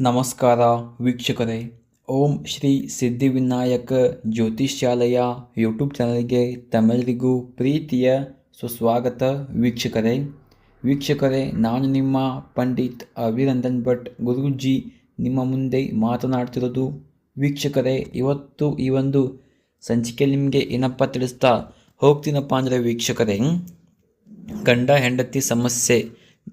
ನಮಸ್ಕಾರ ವೀಕ್ಷಕರೇ. ಓಂ ಶ್ರೀ ಸಿದ್ಧಿವಿನಾಯಕ ಜ್ಯೋತಿಷ್ಯಾಲಯ ಯೂಟ್ಯೂಬ್ ಚಾನಲ್ಗೆ ತಮ್ಮೆಲ್ಲರಿಗೂ ಪ್ರೀತಿಯ ಸುಸ್ವಾಗತ ವೀಕ್ಷಕರೇ. ವೀಕ್ಷಕರೇ, ನಾನು ನಿಮ್ಮ ಪಂಡಿತ್ ಅಭಿನಂದನ್ ಭಟ್ ಗುರುಜಿ ನಿಮ್ಮ ಮುಂದೆ ಮಾತನಾಡ್ತಿರೋದು. ವೀಕ್ಷಕರೇ, ಇವತ್ತು ಈ ಒಂದು ಸಂಚಿಕೆ ನಿಮಗೆ ಏನಪ್ಪ ತಿಳಿಸ್ತಾ ಹೋಗ್ತೀನಪ್ಪ ಅಂದರೆ ವೀಕ್ಷಕರೇ, ಗಂಡ ಹೆಂಡತಿ ಸಮಸ್ಯೆ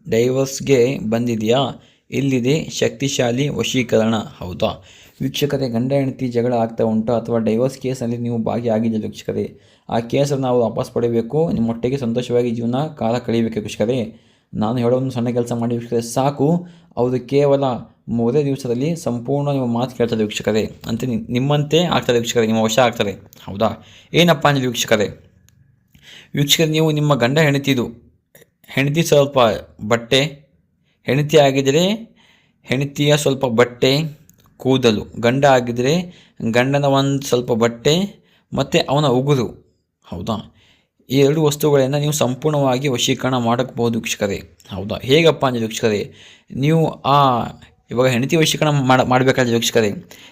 ಡೈವರ್ಸ್ಗೆ ಬಂದಿದೆಯಾ? ಇಲ್ಲಿದೆ ಶಕ್ತಿಶಾಲಿ ವಶೀಕರಣ. ಹೌದಾ? ವೀಕ್ಷಕರೇ, ಗಂಡ ಹೆಂಡತಿ ಜಗಳ ಆಗ್ತಾ ಉಂಟು ಅಥವಾ ಡೈವರ್ಸ್ ಕೇಸಲ್ಲಿ ನೀವು ಭಾಗಿಯಾಗಿದೆ ವೀಕ್ಷಕರೇ? ಆ ಕೇಸನ್ನು ನಾವು ವಾಪಸ್ ಪಡೆಯಬೇಕು. ನಿಮ್ಮ ನಿಮ್ಮೊಟ್ಟಿಗೆ ಸಂತೋಷವಾಗಿ ಜೀವನ ಕಾಲ ಕಳೆಯಬೇಕು ವೀಕ್ಷಕರೇ. ನಾನು ಹೇಳೋ ಒಂದು ಸಣ್ಣ ಕೆಲಸ ಮಾಡಿ ವೀಕ್ಷಕರೇ, ಸಾಕು. ಅವರು ಕೇವಲ ಮೂರೇ ದಿವಸದಲ್ಲಿ ಸಂಪೂರ್ಣ ನಿಮ್ಮ ಮಾತು ಕೇಳ್ತಾರೆ ವೀಕ್ಷಕರೇ. ಅಂತ ನಿಮ್ಮಂತೆ ಆಗ್ತಾರೆ ವೀಕ್ಷಕರೇ, ನಿಮ್ಮ ವಶ ಆಗ್ತಾರೆ ಹೌದಾ? ಏನಪ್ಪ ಅಂದರೆ ವೀಕ್ಷಕರೇ? ವೀಕ್ಷಕರೇ, ನೀವು ನಿಮ್ಮ ಗಂಡ ಹೆಂಡತಿದು ಹೆಂಡತಿ ಸ್ವಲ್ಪ ಬಟ್ಟೆ ಹೆಂಡತಿ ಆಗಿದ್ದರೆ ಹೆಂಡತಿಯ ಸ್ವಲ್ಪ ಬಟ್ಟೆ, ಕೂದಲು. ಗಂಡ ಆಗಿದ್ದರೆ ಗಂಡನ ಒಂದು ಸ್ವಲ್ಪ ಬಟ್ಟೆ ಮತ್ತು ಅವನ ಉಗುರು. ಹೌದಾ? ಈ ಎರಡು ವಸ್ತುಗಳನ್ನು ನೀವು ಸಂಪೂರ್ಣವಾಗಿ ವಶೀಕರಣ ಮಾಡಬಹುದು ವೀಕ್ಷಕರೇ. ಹೌದಾ? ಹೇಗಪ್ಪ ಅಂದರೆ ವೀಕ್ಷಕರೇ, ನೀವು ಆ ಇವಾಗ ಹೆಂಡತಿ ವಶೀಕರಣ ಮಾಡ, ಮಾಡಬೇಕಾದ್ರೆ ವೀಕ್ಷಕರೇ,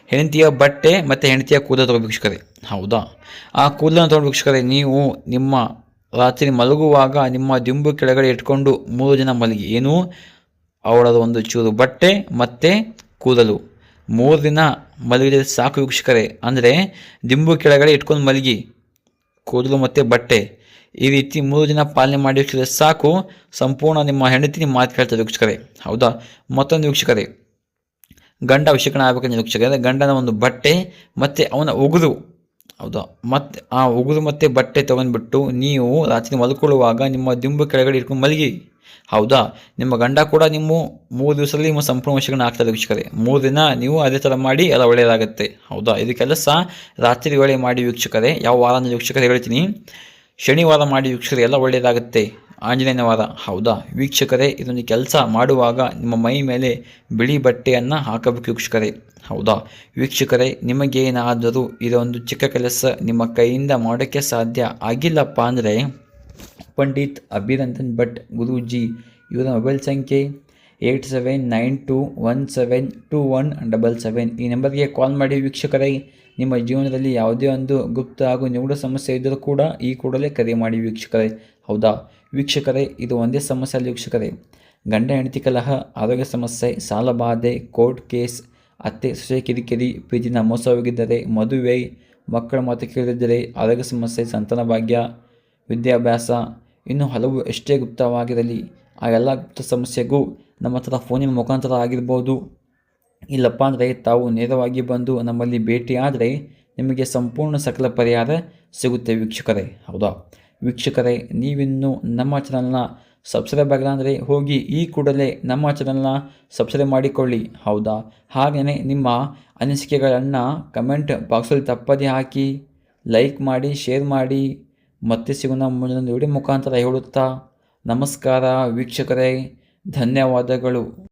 ಹೆಂಡತಿಯ ಬಟ್ಟೆ ಮತ್ತು ಹೆಂಡತಿಯ ಕೂದಲು ತಗೋಬೇಕು ವೀಕ್ಷಕರೇ. ಹೌದಾ? ಆ ಕೂದಲನ್ನು ತಗೊಂಡು ವೀಕ್ಷಕರೇ, ನೀವು ನಿಮ್ಮ ರಾತ್ರಿ ಮಲಗುವಾಗ ನಿಮ್ಮ ದಿಂಬು ಕೆಳಗಡೆ ಇಟ್ಕೊಂಡು ಮೂರು ಜನ ಮಲಗಿ. ಏನು? ಅವಳದ ಒಂದು ಚೂರು ಬಟ್ಟೆ ಮತ್ತು ಕೂದಲು. ಮೂರು ದಿನ ಮಲಗಿದರೆ ಸಾಕು ವೀಕ್ಷಕರೇ, ಅಂದರೆ ದಿಂಬು ಕೆಳಗಡೆ ಇಟ್ಕೊಂಡು ಮಲಗಿ. ಕೂದಲು ಮತ್ತು ಬಟ್ಟೆ. ಈ ರೀತಿ ಮೂರು ದಿನ ಪಾಲನೆ ಮಾಡಿ ವೀಕ್ಷಕರೇ, ಸಾಕು. ಸಂಪೂರ್ಣ ನಿಮ್ಮ ಹೆಂಡತಿ ನಿಮ್ಮ ಮಾತು ಕೇಳ್ತಾರೆ ವೀಕ್ಷಕರೇ. ಹೌದಾ? ಮತ್ತೊಂದು ವೀಕ್ಷಕರೇ, ಗಂಡ ವಿಷಕಣ ಆಗಬೇಕಂದ್ರೆ ವೀಕ್ಷಕರೇ ಗಂಡನ ಒಂದು ಬಟ್ಟೆ ಮತ್ತು ಅವನ ಉಗುರು. ಹೌದಾ? ಮತ್ತು ಆ ಉಗುರು ಮತ್ತು ಬಟ್ಟೆ ತೊಗೊಂಡ್ಬಿಟ್ಟು ನೀವು ರಾತ್ರಿ ಮಲ್ಕೊಳ್ಳುವಾಗ ನಿಮ್ಮ ದಿಂಬು ಕೆಳಗಡೆ ಇಟ್ಕೊಂಡು ಮಲಗಿ. ಹೌದಾ? ನಿಮ್ಮ ಗಂಡ ಕೂಡ ನಿಮ್ಮ ಮೂರು ದಿವಸದಲ್ಲಿ ನಿಮ್ಮ ಸಂಪೂರ್ಣ ವಶಗಳನ್ನ ಆಗ್ತದೆ ವೀಕ್ಷಕರೇ. ಮೂರು ದಿನ ನೀವು ಅದೇ ಥರ ಮಾಡಿ ಎಲ್ಲ ಒಳ್ಳೆಯದಾಗುತ್ತೆ. ಹೌದಾ? ಇದು ಕೆಲಸ ರಾತ್ರಿ ವೇಳೆ ಮಾಡಿ ವೀಕ್ಷಕರೇ. ಯಾವ ವಾರ ವೀಕ್ಷಕರೇ ಹೇಳ್ತೀನಿ. ಶನಿವಾರ ಮಾಡಿ ವೀಕ್ಷಕರೇ ಎಲ್ಲ ಒಳ್ಳೆಯದಾಗುತ್ತೆ. ಆಂಜನೇಯನ ವಾರ. ಹೌದಾ? ವೀಕ್ಷಕರೇ, ಇದೊಂದು ಕೆಲಸ ಮಾಡುವಾಗ ನಿಮ್ಮ ಮೈ ಮೇಲೆ ಬಿಳಿ ಬಟ್ಟೆಯನ್ನು ಹಾಕಬೇಕು ವೀಕ್ಷಕರೇ. ಹೌದಾ? ವೀಕ್ಷಕರೇ, ನಿಮಗೇನಾದರೂ ಇದೊಂದು ಚಿಕ್ಕ ಕೆಲಸ ನಿಮ್ಮ ಕೈಯಿಂದ ಮಾಡೋಕ್ಕೆ ಸಾಧ್ಯ ಆಗಿಲ್ಲಪ್ಪ ಅಂದರೆ ಪಂಡಿತ್ ಅಭಿನಂದನ್ ಭಟ್, ಗುರೂಜಿ, ಇವರ ಮೊಬೈಲ್ ಸಂಖ್ಯೆ eight seven nine two one seven two one double seven. ಈ ನಂಬರ್ಗೆ ಕಾಲ್ ಮಾಡಿ ವೀಕ್ಷಕರೇ, ನಿಮ್ಮ ಜೀವನದಲ್ಲಿ ಯಾವುದೇ ಒಂದು ಗುಪ್ತ ಹಾಗೂ ನಿಗೂಢ ಸಮಸ್ಯೆ ಇದ್ದರೂ ಕೂಡ ಈ ಕೂಡಲೇ ಕರೆ ಮಾಡಿ ವೀಕ್ಷಕರೇ. ಹೌದಾ? ವೀಕ್ಷಕರೇ, ಇದು ಒಂದೇ ಸಮಸ್ಯೆ ಅಲ್ಲಿ ವೀಕ್ಷಕರೇ. ಗಂಡ, ಹೆಂಡತಿ ಕಲಹ, ಆರೋಗ್ಯ ಸಮಸ್ಯೆ ಸಾಲಬಾಧೆ ಕೋರ್ಟ್ ಕೇಸ್, ಅತ್ತೆ, ಸೊಸೆ ಕಿರಿಕಿರಿ ಪ್ರೀತಿನ ಮೋಸವಾಗಿದ್ದರೆ ಮದುವೆ, ಮಕ್ಕಳ ಮಾತು ಕೇಳಿದರೆ ಆರೋಗ್ಯ ಸಮಸ್ಯೆ, ಸಂತಾನ ಭಾಗ್ಯ, ವಿದ್ಯಾಭ್ಯಾಸ ಇನ್ನು ಹಲವು ಎಷ್ಟೇ ಗುಪ್ತವಾಗಿರಲಿ, ಆ ಎಲ್ಲ ಗುಪ್ತ ಸಮಸ್ಯೆಗೂ ನಮ್ಮ ಹತ್ರ ಫೋನಿನ ಮುಖಾಂತರ ಆಗಿರ್ಬೋದು. ಇಲ್ಲಪ್ಪ ಅಂದರೆ ತಾವು ನೇರವಾಗಿ ಬಂದು ನಮ್ಮಲ್ಲಿ ಭೇಟಿಯಾದರೆ ನಿಮಗೆ ಸಂಪೂರ್ಣ ಸಕಲ ಪರಿಹಾರ ಸಿಗುತ್ತೆ ವೀಕ್ಷಕರೇ. ಹೌದಾ? ವೀಕ್ಷಕರೇ, ನೀವಿನ್ನೂ ನಮ್ಮ ಚಾನಲ್ನ ಸಬ್ಸ್ಕ್ರೈಬ್ ಆಗಿಲ್ಲ ಅಂದರೆ ಹೋಗಿ ಈ ಕೂಡಲೇ ನಮ್ಮ ಚಾನಲ್ನ ಸಬ್ಸ್ಕ್ರೈಬ್ ಮಾಡಿಕೊಳ್ಳಿ. ಹೌದಾ? ಹಾಗೆಯೇ ನಿಮ್ಮ ಅನಿಸಿಕೆಗಳನ್ನು ಕಮೆಂಟ್ ಬಾಕ್ಸಲ್ಲಿ ತಪ್ಪದೇ ಹಾಕಿ ಲೈಕ್ ಮಾಡಿ ಶೇರ್ ಮಾಡಿ ಮತ್ತೆ ಸಿಗೋಣ ಮುಂದಿನ ವಿಡಿಯೋ ಮುಖಾಂತರ ಹೇಳುತ್ತಾ ನಮಸ್ಕಾರ ವೀಕ್ಷಕರೇ ಧನ್ಯವಾದಗಳು.